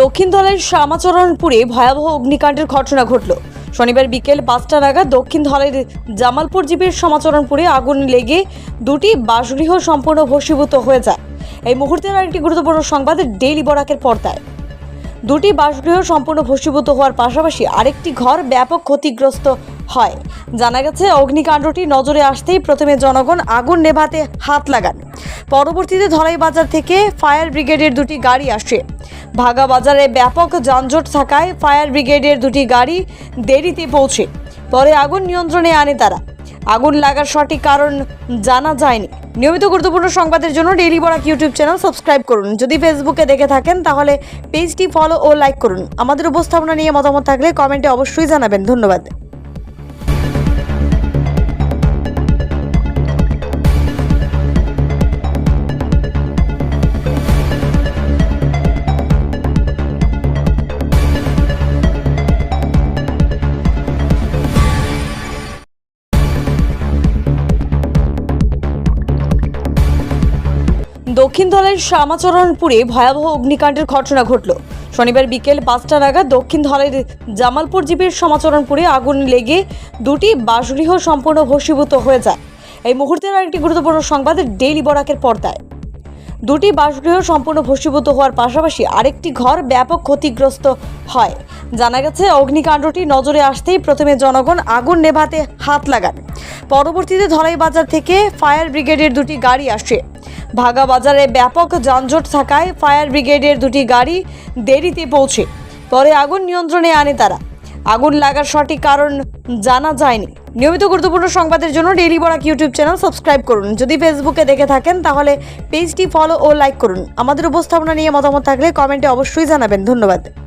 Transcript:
দক্ষিণ ধলের শ্যামাচরণপুরে ভয়াবহ অগ্নিকাণ্ডের ঘটনা ঘটল। শনিবার বিকেল পাঁচটা নাগাদ দক্ষিণ ধলের জামালপুর জিপির সমাচরণপুরে আগুন লেগে দুটি বাসগৃহ সম্পূর্ণ ভস্মীভূত হয়ে যায়। এই মুহূর্তের আরেকটি গুরুত্বপূর্ণ সংবাদ ডেইলি বরাকের পর্দায়। দুটি বাসগৃহ সম্পূর্ণ ভস্মীভূত হওয়ার পাশাপাশি আরেকটি ঘর ব্যাপক ক্ষতিগ্রস্ত হয়। জানা গেছে, অগ্নিকাণ্ডটি নজরে আসতেই প্রথমে জনগণ আগুন নেভাতে হাত লাগান। পরবর্তীতে ধলাই বাজার থেকে ফায়ার ব্রিগেডের দুটি গাড়ি আসে। ভাগা বাজারে ব্যাপক যানজট থাকায় ফায়ার ব্রিগেডের দুটি গাড়ি দেরিতে পৌঁছে। পরে আগুন নিয়ন্ত্রণে আনে তারা। আগুন লাগার সঠিক কারণ জানা যায়নি। নিয়মিত গুরুত্বপূর্ণ সংবাদের জন্য daily Barak YouTube channel subscribe করুন। যদি ফেসবুকে দেখে থাকেন, তাহলে পেজটি ফলো ও লাইক করুন। আমাদের উপস্থাপনা নিয়ে মতামত থাকলে কমেন্টে অবশ্যই জানাবেন। ধন্যবাদ। দক্ষিণ ধলের শ্যামাচরণপুরে ভয়াবহ অগ্নিকাণ্ডের ঘটনা ঘটল। শনিবার বিকেল পাঁচটা নাগাদ দক্ষিণ ধলের জামালপুর জিপির সমাচরণপুরে আগুন লেগে দুটি বাসগৃহ সম্পূর্ণ ভস্মীভূত হয়ে যায়। এই মুহূর্তের আরেকটি গুরুত্বপূর্ণ সংবাদ ডেইলি বরাকের পর্দায়। দুটি বাসগৃহ সম্পূর্ণ ভস্মীভূত হওয়ার পাশাপাশি আরেকটি ঘর ব্যাপক ক্ষতিগ্রস্ত হয়। জানা গেছে, অগ্নিকাণ্ডটি নজরে আসতেই প্রথমে জনগণ আগুন নেভাতে হাত লাগান। পরবর্তীতে ধলাই বাজার থেকে ফায়ার ব্রিগেডের দুটি গাড়ি আসে। ভাগা বাজারে ব্যাপক যানজট থাকায় ফায়ার ব্রিগেডের দুটি গাড়ি দেরিতে পৌঁছে। পরে আগুন নিয়ন্ত্রণে আনে তারা। আগুন লাগার সঠিক কারণ জানা যায়নি। নিয়মিত গুরুত্বপূর্ণ সংবাদের জন্য daily Barak YouTube channel subscribe করুন। যদি ফেসবুকে দেখে থাকেন, তাহলে পেজটি ফলো ও লাইক করুন। আমাদের উপস্থাপনা নিয়ে মতামত থাকলে কমেন্টে অবশ্যই জানাবেন। ধন্যবাদ।